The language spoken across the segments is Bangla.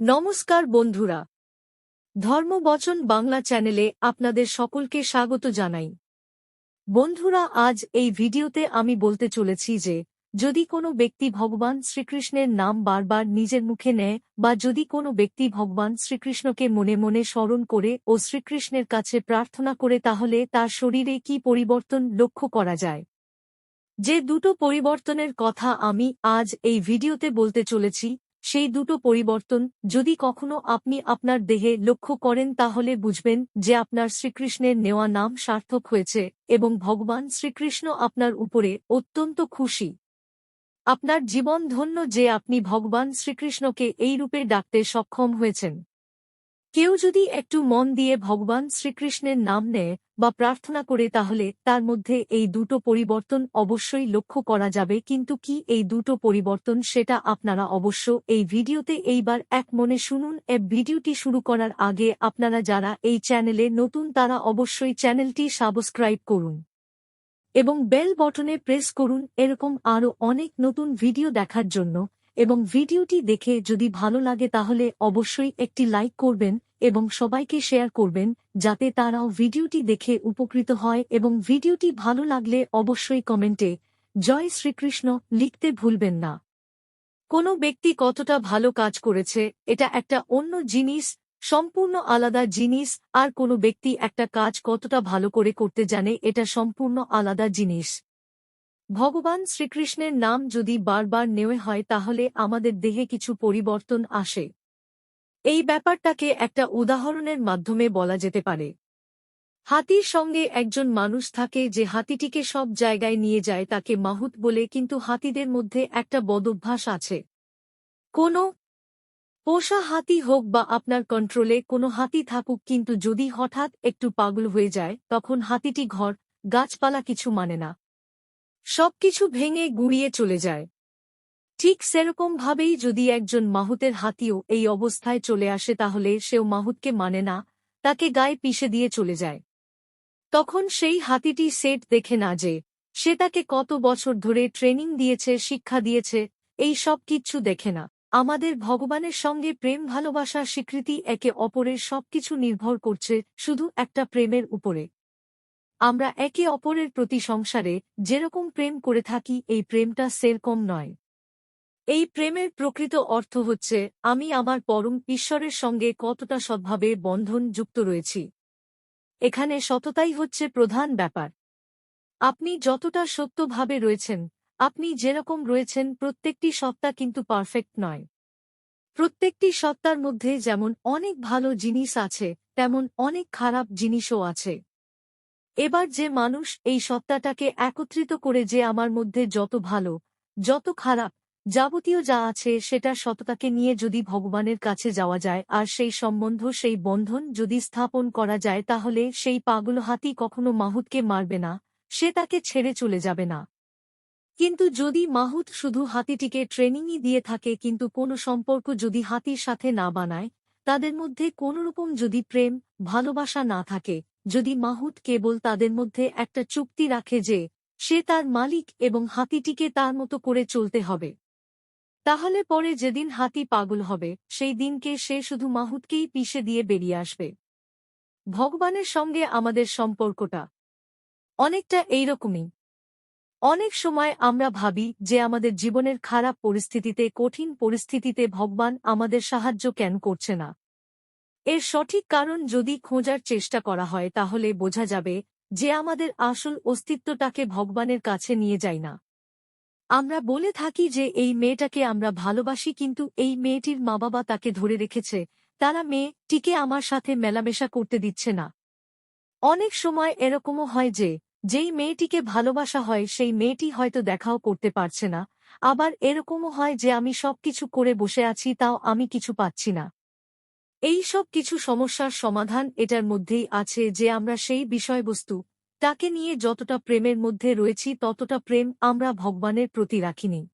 নমস্কার বন্ধুরা। ধর্মবচন বাংলা চ্যানেলে আপনাদের সকলকে স্বাগত জানাই। বন্ধুরা, আজ এই ভিডিওতে আমি বলতে চলেছি যে, যদি কোনো ব্যক্তি ভগবান শ্রীকৃষ্ণের নাম বারবার নিজের মুখে নেয় বা যদি কোনো ব্যক্তি ভগবান শ্রীকৃষ্ণকে মনে মনে স্মরণ করে ও শ্রীকৃষ্ণের কাছে প্রার্থনা করে, তাহলে তার শরীরে কি পরিবর্তন লক্ষ্য করা যায়? যে দুটো পরিবর্তনের কথা আমি আজ এই ভিডিওতে বলতে চলেছি সেই দুটো পরিবর্তন যদি কখনো আপনি আপনার দেহে লক্ষ্য করেন তাহলে বুঝবেন যে আপনার শ্রীকৃষ্ণের নেওয়া নাম সার্থক হয়েছে এবং ভগবান শ্রীকৃষ্ণ আপনার উপরে অত্যন্ত খুশি। আপনার জীবন ধন্য যে আপনি ভগবান শ্রীকৃষ্ণকে এই রূপে ডাকতে সক্ষম হয়েছেন। কেউ যদি একটু মন দিয়ে ভগবান শ্রীকৃষ্ণের নাম নেয় বা প্রার্থনা করে তাহলে তার মধ্যে এই দুটো পরিবর্তন অবশ্যই লক্ষ্য করা যাবে। কিন্তু কি এই দুটো পরিবর্তন সেটা আপনারা অবশ্য এই ভিডিওতে এইবার এক মনে শুনুন। এ ভিডিওটি শুরু করার আগে আপনারা যারা এই চ্যানেলে নতুন তারা অবশ্যই চ্যানেলটি সাবস্ক্রাইব করুন এবং বেল বটনে প্রেস করুন। এরকম আরও অনেক নতুন ভিডিও দেখার জন্য এবং ভিডিওটি দেখে যদি ভালো লাগে তাহলে অবশ্যই একটি লাইক করবেন এবং সবাইকে শেয়ার করবেন, যাতে তারাও ভিডিওটি দেখে উপকৃত হয় এবং ভিডিওটি ভালো লাগলে অবশ্যই কমেন্টে জয় শ্রীকৃষ্ণ লিখতে ভুলবেন না। কোনো ব্যক্তি কতটা ভালো কাজ করেছে, এটা একটা অন্য জিনিস, সম্পূর্ণ আলাদা জিনিস, আর কোনো ব্যক্তি একটা কাজ কতটা ভালো করে করতে জানে, এটা সম্পূর্ণ আলাদা জিনিস। ভগবান শ্রীকৃষ্ণের নাম যদি বারবার নেওয়া হয় তাহলে আমাদের দেহে কিছু পরিবর্তন আসে। এই ব্যাপারটাকে একটা উদাহরণের মাধ্যমে বলা যেতে পারে। হাতির সঙ্গে একজন মানুষ থাকে যে হাতিটিকে সব জায়গায় নিয়ে যায় তাকে মাহুত বলে কিন্তু হাতিদের মধ্যে একটা বদভ্যাস আছে। কোনো পোষা হাতি হোক বা আপনার কন্ট্রোলে কোনো হাতি থাকুক কিন্তু যদি হঠাৎ একটু পাগল হয়ে যায় তখন হাতিটি ঘর, গাছপালা কিছু মানে না। সবকিছু ভেঙে গুঁড়িয়ে চলে যায়। ঠিক সেরকমভাবেই যদি একজন মাহুতের হাতিও এই অবস্থায় চলে আসে তাহলে সেও মাহুতকে মানে না, তাকে গায়ে পিষে দিয়ে চলে যায়। তখন সেই হাতিটি সেট দেখে না যে, সে তাকে কত বছর ধরে ট্রেনিং দিয়েছে, শিক্ষা দিয়েছে, এই সব কিচ্ছু দেখে না। আমাদের ভগবানের সঙ্গে প্রেম, ভালোবাসা, স্বীকৃতি, একে অপরের সবকিছু নির্ভর করছে শুধু একটা প্রেমের উপরে। আমরা একে অপরের প্রতি সংসারে যেরকম প্রেম করে থাকি, এই প্রেমটা সেরকম নয়। এই প্রেমের প্রকৃত অর্থ হচ্ছে, আমি আমার পরম ঈশ্বরের সঙ্গে কতটা সদ্ভাবে বন্ধন যুক্ত রয়েছি। এখানে সততাই হচ্ছে প্রধান ব্যাপার। আপনি যতটা সত্যভাবে রয়েছেন, আপনি যেরকম রয়েছেন, প্রত্যেকটি সত্তা কিন্তু পারফেক্ট নয়। প্রত্যেকটি সত্তার মধ্যে যেমন অনেক ভালো জিনিস আছে, তেমন অনেক খারাপ জিনিসও আছে। এবার যে মানুষ এই সত্তাটাকে একত্রিত করে যে আমার মধ্যে যত ভালো, যত খারাপ, যাবতীয় যা আছে সেটা সততাকে নিয়ে যদি ভগবানের কাছে যাওয়া যায় আর সেই সম্বন্ধ, সেই বন্ধন যদি স্থাপন করা যায় তাহলে সেই পাগল হাতি কখনো মাহুতকে মারবে না, সে তাকে ছেড়ে চলে যাবে না। কিন্তু যদি মাহুত শুধু হাতিটিকে ট্রেনিংই দিয়ে থাকে কিন্তু কোনো সম্পর্ক যদি হাতির সাথে না বানায়, তাদের মধ্যে কোনোরকম যদি প্রেম, ভালোবাসা না থাকে যদি মাহুত কেবল তাদের মধ্যে একটা চুক্তি রাখে যে, সে তার মালিক এবং হাতিটিকে তার মতো করে চলতে হবে। তাহলে পরে যেদিন হাতি পাগল হবে, সেই দিনকে সে শুধু মাহুতকেই পিষে দিয়ে বেরিয়ে আসবে। ভগবানের সঙ্গে আমাদের সম্পর্কটা অনেকটা এইরকমই। অনেক সময় আমরা ভাবি যে আমাদের জীবনের খারাপ পরিস্থিতিতে, কঠিন পরিস্থিতিতে ভগবান আমাদের সাহায্য কেন করছে না। এর সঠিক কারণ যদি খোঁজার চেষ্টা করা হয়, তাহলে বোঝা যাবে যে আমাদের আসল অস্তিত্বটাকে ভগবানের কাছে নিয়ে যায় না। আমরা বলে থাকি যে এই মেয়েটাকে আমরা ভালোবাসি, কিন্তু এই মেয়েটির মা বাবা তাকে ধরে রেখেছে। তারা মেয়েটিকে আমার সাথে মেলামেশা করতে দিচ্ছে না। অনেক সময় এরকমও হয় যে, যেই মেয়েটিকে ভালোবাসা হয়, সেই মেয়েটি হয়তো দেখাও করতে পারছে না। আবার এরকমও হয় যে, আমি সবকিছু করে বসে আছি, তাও আমি কিছু পাচ্ছি না। এই সব কিছু সমস্যার সমাধান এটার মধ্যেই আছে যে আমরা সেই বিষয়বস্তু, তাকে নিয়ে যতটা প্রেমের মধ্যে রয়েছি ততটা প্রেম আমরা ভগবানের প্রতি রাখিনি।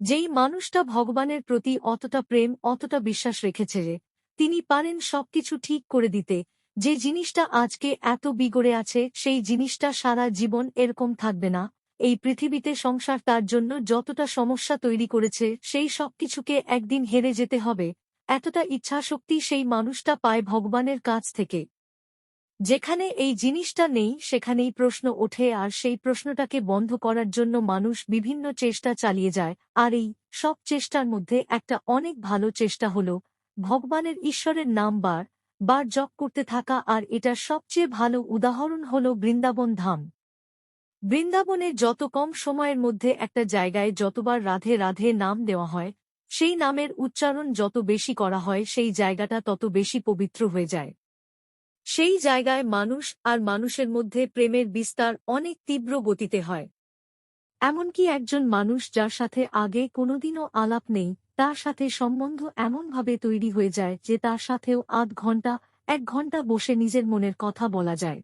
যেই মানুষটা ভগবানের প্রতি অতটা প্রেম, অতটা বিশ্বাস রেখেছে যে, তিনি পারেন সবকিছু ঠিক করে দিতে, যে জিনিসটা আজকে এত বিগড়ে আছে, সেই জিনিসটা সারা জীবন এরকম থাকবে না, এই পৃথিবীতে সংসার তার জন্য যতটা সমস্যা তৈরি করেছে, সেই সব কিছুকে একদিন হেরে যেতে হবে এতটা ইচ্ছাশক্তি সেই মানুষটা পায় ভগবানের কাছ থেকে। যেখানে এই জিনিসটা নেই, সেখানেই প্রশ্ন ওঠে আর সেই প্রশ্নটাকে বন্ধ করার জন্য মানুষ বিভিন্ন চেষ্টা চালিয়ে যায়। আর এই সব চেষ্টার মধ্যে একটা অনেক ভালো চেষ্টা হল, ভগবানের ঈশ্বরের নাম বার বার জপ করতে থাকা আর এটার সবচেয়ে ভালো উদাহরণ হল বৃন্দাবন ধাম। বৃন্দাবনে যত কম সময়ের মধ্যে একটা জায়গায় যতবার রাধে রাধে নাম দেওয়া হয় সেই নামের উচ্চারণ যত বেশি করা হয়, সেই জায়গাটা তত বেশি পবিত্র হয়ে যায়। সেই জায়গায় মানুষ আর মানুষের মধ্যে প্রেমের বিস্তার অনেক তীব্র গতিতে হয়। এমনকি একজন মানুষ যার সাথে আগে কোনোদিনও আলাপ নেই, তার সাথে সম্বন্ধ এমনভাবে তৈরি হয়ে যায় যে তার সাথেও আধ ঘণ্টা এক ঘণ্টা বসে নিজের মনের কথা বলা যায়।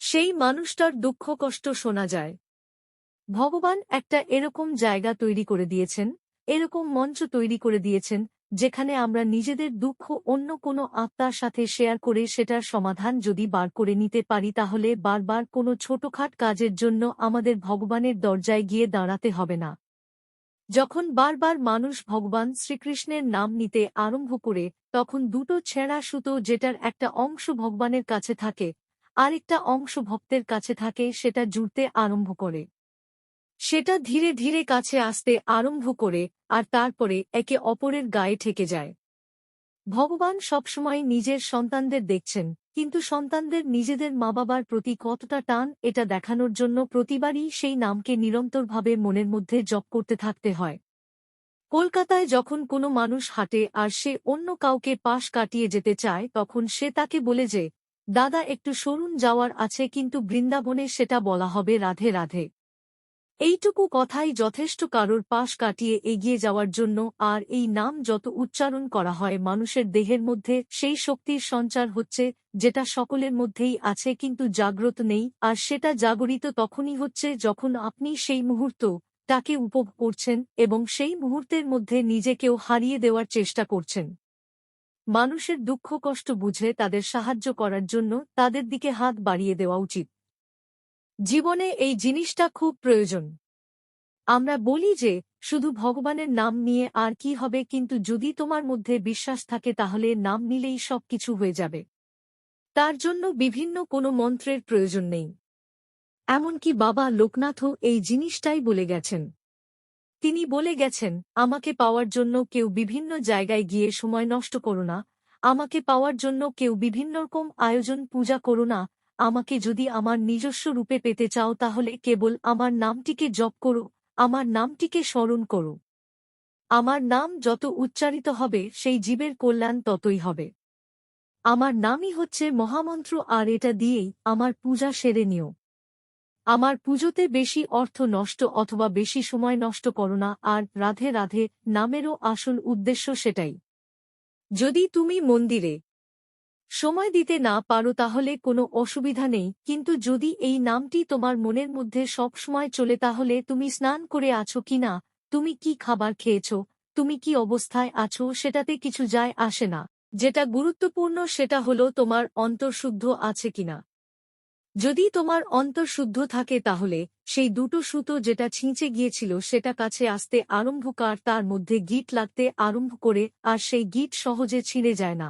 সেই মানুষটার দুঃখ কষ্ট শোনা যায়। ভগবান একটা এরকম জায়গা তৈরি করে দিয়েছেন এরকম মঞ্চ তৈরি করে দিয়েছেন, যেখানে আমরা নিজেদের দুঃখ অন্য কোনো আত্মার সাথে শেয়ার করে সেটার সমাধান যদি বার করে নিতে পারি তাহলে বারবার কোনো ছোটখাট কাজের জন্য আমাদের ভগবানের দরজায় গিয়ে দাঁড়াতে হবে না। যখন বারবার মানুষ ভগবান শ্রীকৃষ্ণের নাম নিতে আরম্ভ করে, তখন দুটো ছেঁড়া সুতো যেটার একটা অংশ ভগবানের কাছে থাকে, আরেকটা অংশ ভক্তের কাছে থাকে, সেটা জুড়তে আরম্ভ করে। সেটা ধীরে ধীরে কাছে আসতে আরম্ভ করে, আর তারপরে একে অপরের গায়ে ঠেকে যায়। ভগবান সবসময় নিজের সন্তানদের দেখছেন, কিন্তু সন্তানদের নিজেদের মা বাবার প্রতি কতটা টান এটা দেখানোর জন্য প্রতিবারই সেই নামকে নিরন্তরভাবে মনের মধ্যে জপ করতে থাকতে হয়। কলকাতায় যখন কোনো মানুষ হাঁটে আর সে অন্য কাউকে পাশ কাটিয়ে যেতে চায়, তখন সে তাকে বলে যে, দাদা, একটু সরুন যাওয়ার আছে, কিন্তু বৃন্দাবনে সেটা বলা হবে রাধে রাধে। এইটুকু কথাই যথেষ্ট কারোর পাশ কাটিয়ে এগিয়ে যাওয়ার জন্য আর এই নাম যত উচ্চারণ করা হয় মানুষের দেহের মধ্যে সেই শক্তির সঞ্চার হচ্ছে, যেটা সকলের মধ্যেই আছে কিন্তু জাগ্রত নেই, আর সেটা জাগরিত তখনই হচ্ছে যখন আপনি সেই মুহূর্ত তাকে উপভোগ করছেন এবং সেই মুহূর্তের মধ্যে নিজেকেও হারিয়ে দেওয়ার চেষ্টা করছেন। মানুষের দুঃখ কষ্ট বুঝে তাদের সাহায্য করার জন্য তাদের দিকে হাত বাড়িয়ে দেওয়া উচিত। জীবনে এই জিনিসটা খুব প্রয়োজন। আমরা বলি যে, শুধু ভগবানের নাম নিয়ে আর কি হবে, কিন্তু যদি তোমার মধ্যে বিশ্বাস থাকে, তাহলে নাম নিলেই সব কিছু হয়ে যাবে। তার জন্য বিভিন্ন কোনো মন্ত্রের প্রয়োজন নেই। এমনকি বাবা লোকনাথও এই জিনিসটাই বলে গেছেন। তিনি বলে গেছেন, আমাকে পাওয়ার জন্য কেউ বিভিন্ন জায়গায় গিয়ে সময় নষ্ট করো না। আমাকে পাওয়ার জন্য কেউ বিভিন্ন রকম আয়োজন, পূজা করো না। আমাকে যদি আমার নিজস্ব রূপে পেতে চাও তাহলে কেবল আমার নামটিকে জপ করো, আমার নামটিকে স্মরণ করো। আমার নাম যত উচ্চারিত হবে, সেই জীবের কল্যাণ ততই হবে। আমার নামই হচ্ছে মহামন্ত্র, আর এটা দিয়েই আমার পূজা সেরে নিও। আমার পুজোতে বেশি অর্থ নষ্ট অথবা বেশি সময় নষ্ট করো না, আর রাধে রাধে নামেরও আসল উদ্দেশ্য সেটাই। যদি তুমি মন্দিরে সময় দিতে না পারো তাহলে কোনো অসুবিধা নেই, কিন্তু যদি এই নামটি তোমার মনের মধ্যে সব সময় চলে তাহলে তুমি স্নান করে আছো কি না? তুমি কি খাবার খেয়েছ? তুমি কি অবস্থায় আছো? সেটাতে কিছু যায় আসে না। যেটা গুরুত্বপূর্ণ সেটা হলো তোমার অন্তর্শুদ্ধ আছে কিনা যদি তোমার অন্তর্শুদ্ধ থাকে তাহলে, সেই দুটো সুতো যেটা ছিঁচে গিয়েছিল সেটা কাছে আসতে আরম্ভকার তার মধ্যে গিট লাগতে আরম্ভ করে, আর সেই গিট সহজে ছিঁড়ে যায় না।